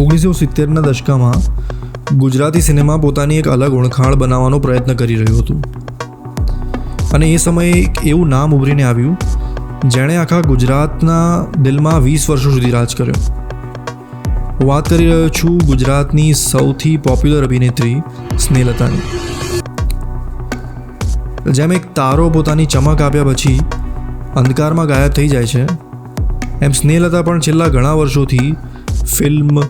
ઓગણીસો સિત્તેરના દશકામાં ગુજરાતી સિનેમા પોતાની એક અલગ ઓળખાણ બનાવવાનો પ્રયત્ન કરી રહ્યું હતું. અને એ સમયે એક એવું નામ ઉભરીને આવ્યું, જેણે આખા ગુજરાતના દિલમાં વીસ વર્ષો સુધી રાજ કર્યો. વાત કરી રહ્યો છું ગુજરાતની સૌથી પોપ્યુલર અભિનેત્રી સ્નેહલતાની. જેમ એક તારો પોતાની ચમક આપ્યા પછી અંધકારમાં ગાયબ થઈ જાય છે, એમ સ્નેહલતા પણ છેલ્લા ઘણા વર્ષોથી ફિલ્મ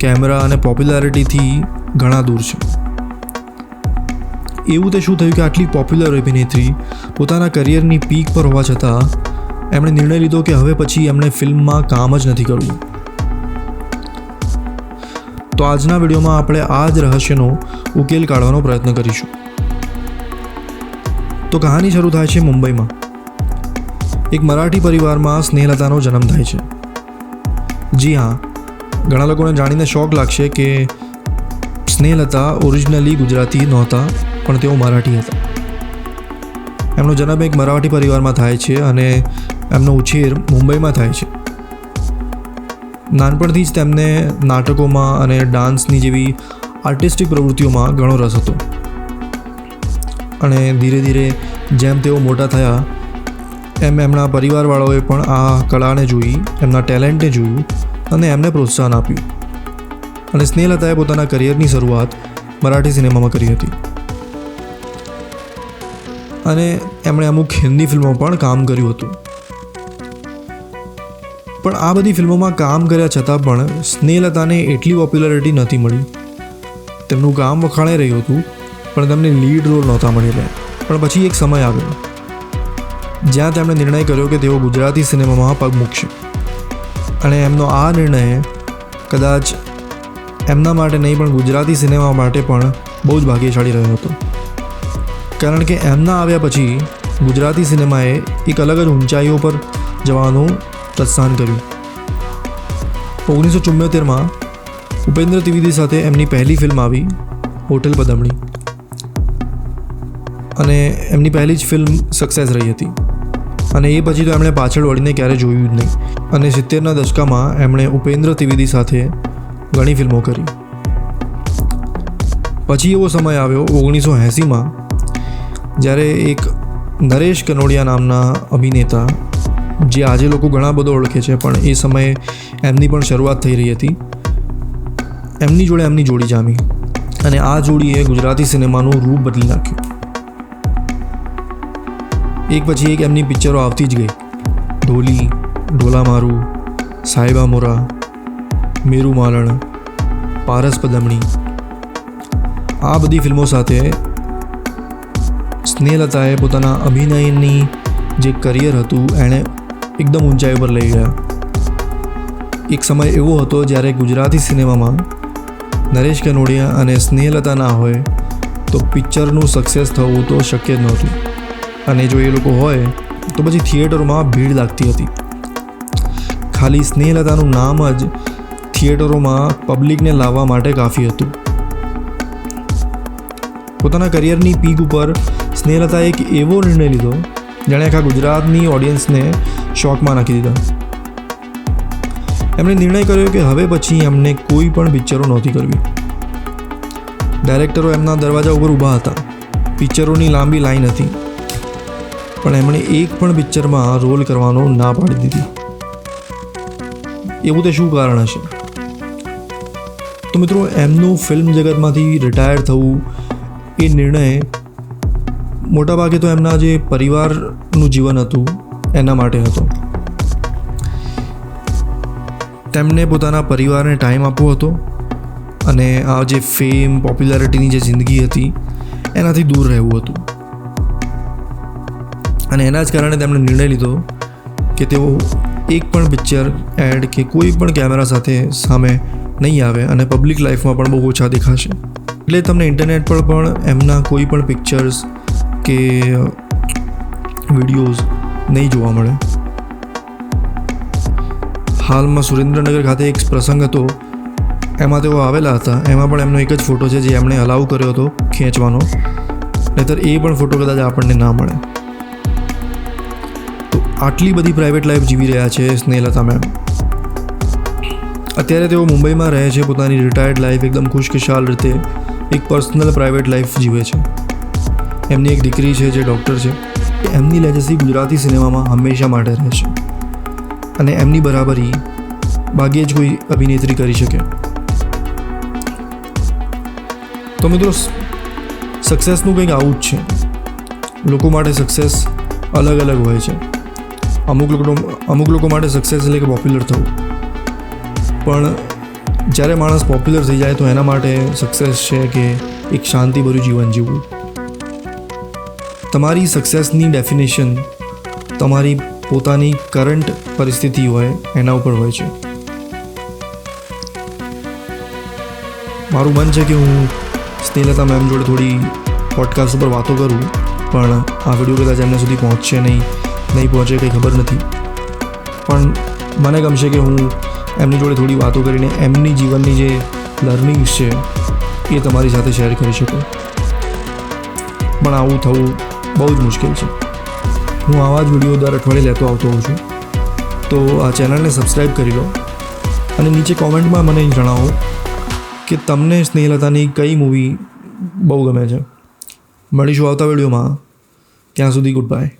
કેમેરા અને પોપ્યુલારિટીથી ઘણા દૂર છે. એવું તે શું થયું કે આટલી પોપ્યુલર અભિનેત્રી પોતાના કરિયરની પીક પર હોવા છતાં એમણે નિર્ણય લીધો કે હવે પછી એમણે ફિલ્મમાં કામ જ નથી કરવું. તો આજના વિડીયોમાં આપણે આ જ રહસ્યનો ઉકેલ કાઢવાનો પ્રયત્ન કરીશું. તો કહાની શરૂ થાય છે મુંબઈમાં. એક મરાઠી પરિવારમાં સ્નેહલતાનો જન્મ થાય છે. જી હા ઘણા લોકોને જાણીને શોખ લાગશે કે સ્નેહલતા ઓરિજિનલી ગુજરાતી નહોતા, પણ તેઓ મરાઠી હતા. એમનો જન્મ એક મરાઠી પરિવારમાં થાય છે અને એમનો ઉછેર મુંબઈમાં થાય છે. નાનપણથી જ તેમને નાટકોમાં અને ડાન્સની જેવી આર્ટિસ્ટિક પ્રવૃત્તિઓમાં ઘણો રસ હતો. અને ધીરે ધીરે જેમ તેઓ મોટા થયા, એમ એમના પરિવારવાળાઓએ પણ આ કળાને જોઈ, એમના ટેલેન્ટને જોયું અને એમને પ્રોત્સાહન આપ્યું. અને સ્નેહલતાએ પોતાના કરિયરની શરૂઆત મરાઠી સિનેમામાં કરી હતી. અને એમણે અમુક હિન્દી ફિલ્મો પણ કામ કર્યું હતું. પણ આ બધી ફિલ્મોમાં કામ કર્યા છતાં પણ સ્નેહલતાને એટલી પોપ્યુલારિટી નથી મળી. તેમનું કામ વખાણાઈ રહ્યું હતું, પણ તેમને લીડ રોલ નહોતા મળી રહ્યા. પણ પછી એક સમય આવ્યો, જ્યાં તેમણે નિર્ણય કર્યો કે તેઓ ગુજરાતી સિનેમામાં પગ મૂકશે. અને એમનો આ નિર્ણય કદાચ એમના માટે નહીં, પણ ગુજરાતી સિનેમા માટે પણ બહુ જ ભાગ્યશાળી રહ્યો હતો. કારણ કે એમના આવ્યા પછી ગુજરાતી સિનેમાએ એક અલગ જ ઊંચાઈઓ પર જવાનું પ્રસ્થાન કર્યું. ઓગણીસો ચુમ્મોતેરમાં ઉપેન્દ્ર ત્રિવેદી સાથે એમની પહેલી ફિલ્મ આવી, હોટેલ પદમણી. અને એમની પહેલી જ ફિલ્મ સક્સેસ રહી હતી. અને એ પછી તો એમણે પાછળ વળીને ક્યારે જોયું જ નહીં. અને સિત્તેરના દશકામાં એમણે ઉપેન્દ્ર ત્રિવેદી સાથે ઘણી ફિલ્મો કરી. પછી એવો સમય આવ્યો ઓગણીસો એંસીમાં, જ્યારે એક નરેશ કનોડિયા નામના અભિનેતા, જે આજે લોકો ઘણા બધો ઓળખે છે, પણ એ સમયે એમની પણ શરૂઆત થઈ રહી હતી, એમની જોડે એમની જોડી જામી. અને આ જોડીએ ગુજરાતી સિનેમાનું રૂપ બદલી નાખ્યું. એક પછી એક એમની પિક્ચરો આવતી જ ગઈ. ઢોલી ઢોલા મારું સાહેબા મોરા, મેરુ માલણ, પારસ પદમણી. આ બધી ફિલ્મો સાથે સ્નેહલતાએ પોતાના અભિનયની જે કરિયર હતું, એણે એકદમ ઊંચાઈ ઉપર લઈ ગયા. એક સમય એવો હતો જ્યારે ગુજરાતી સિનેમામાં નરેશ કનોડિયા અને સ્નેહલતા ના હોય તો પિક્ચરનું સક્સેસ થવું તો શક્ય જ નહોતું. અને જો એ લોકો હોય, તો પછી થિયેટરોમાં ભીડ લાગતી હતી. ખાલી સ્નેહલતાનું નામ જ થિયેટરોમાં પબ્લિકને લાવવા માટે કાફી હતું. પોતાના કરિયરની પીક ઉપર સ્નેહલતાએ એક એવો નિર્ણય લીધો, જેણે આખા ગુજરાતની ઓડિયન્સને શોકમાં નાખી દીધા. એમણે નિર્ણય કર્યો કે હવે પછી એમને કોઈ પણ પિક્ચરો નહોતી કરવી. ડાયરેક્ટરો એમના દરવાજા ઉપર ઊભા હતા. પિક્ચરોની લાંબી લાઈન હતી. પણ એમણે એક પણ પિક્ચરમાં રોલ કરવાનો ના પાડી દીધી. એવું તે શું કારણ હશે? તો મિત્રો, એમનું ફિલ્મ જગતમાંથી રિટાયર થવું એ નિર્ણય મોટાભાગે તો એમના જે પરિવારનું જીવન હતું, એના માટે હતો. તેમને પોતાના પરિવારને ટાઈમ આપવો હતો અને આ જે ફેમ, પોપ્યુલારિટીની જે જિંદગી હતી, એનાથી દૂર રહેવું હતું. અને એના જ કારણે તેમણે નિર્ણય લીધો કે તેઓ એક પણ પિક્ચર એડ કે કોઈ પણ કેમેરા સાથે સામે નહીં આવે અને પબ્લિક લાઈફમાં પણ બહુ ઓછા દેખાશે. એટલે તમને ઇન્ટરનેટ પર પણ એમના કોઈ પણ પિક્ચર્સ કે વિડીયોઝ નહીં જોવા મળે. હાલમાં સુરેન્દ્રનગર ખાતે એક પ્રસંગ હતો. એમાં તેઓ આવેલા હતા. એમાં પણ એમનો એક જ ફોટો છે જે એમણે અલાઉ કર્યો હતો ખેંચવાનો. નહીતર એ પણ ફોટો કદાચ આપણને ના મળે. આટલી બધી પ્રાઇવેટ લાઈફ જીવી રહ્યા છે સ્નેહલતા મેમ. અત્યારે તેઓ મુંબઈમાં રહે છે, પોતાની રિટાયર્ડ લાઈફ એકદમ ખુશખુશાલ રીતે એક પર્સનલ પ્રાઇવેટ લાઈફ જીવે છે. એમની એક દીકરી છે જે ડૉક્ટર છે એમની લેજસી ગુજરાતી સિનેમામાં હંમેશા માટે રહે છે. અને એમની બરાબરી ભાગ્યે જ કોઈ અભિનેત્રી કરી શકે. તો મિત્રો સક્સેસનું કંઈક આવું જ છે. લોકો માટે સક્સેસ અલગ અલગ હોય છે. અમુક લોકો અમુક લોકો માટે સક્સેસ એટલે કે પોપ્યુલર થવું. પણ જ્યારે માણસ પોપ્યુલર થઈ જાય તો એના માટે સક્સેસ છે કે એક શાંતિભર્યું જીવન જીવવું? તમારી સક્સેસની ડેફિનેશન તમારી પોતાની કરંટ પરિસ્થિતિ હોય, એના ઉપર હોય છે. મારું મન છે કે હું સ્નેહલતા મેમ જોડે થોડી પોડકાસ્ટ ઉપર વાતો કરું, પણ આ વીડિયો કદાચ એમના સુધી પહોંચશે નહીં. નહીં પહોંચે, કંઈ ખબર નથી. પણ મને ગમશે કે હું એમની જોડે થોડી વાતો કરીને એમની જીવનની જે લર્નિંગ્સ છે, એ તમારી સાથે શેર કરી શકું. પણ આવું થવું બહુ જ મુશ્કેલ છે. હું આવા જ વીડિયો દર અઠવાડિયે લેતો આવતો હોઉં છું. તો આ ચેનલને સબસ્ક્રાઈબ કરી લો અને નીચે કોમેન્ટમાં મને જણાવો કે તમને સ્નેહલતાની કઈ મૂવી બહુ ગમે છે. મળીશું આવતા વિડીયોમાં. ત્યાં સુધી ગુડ બાય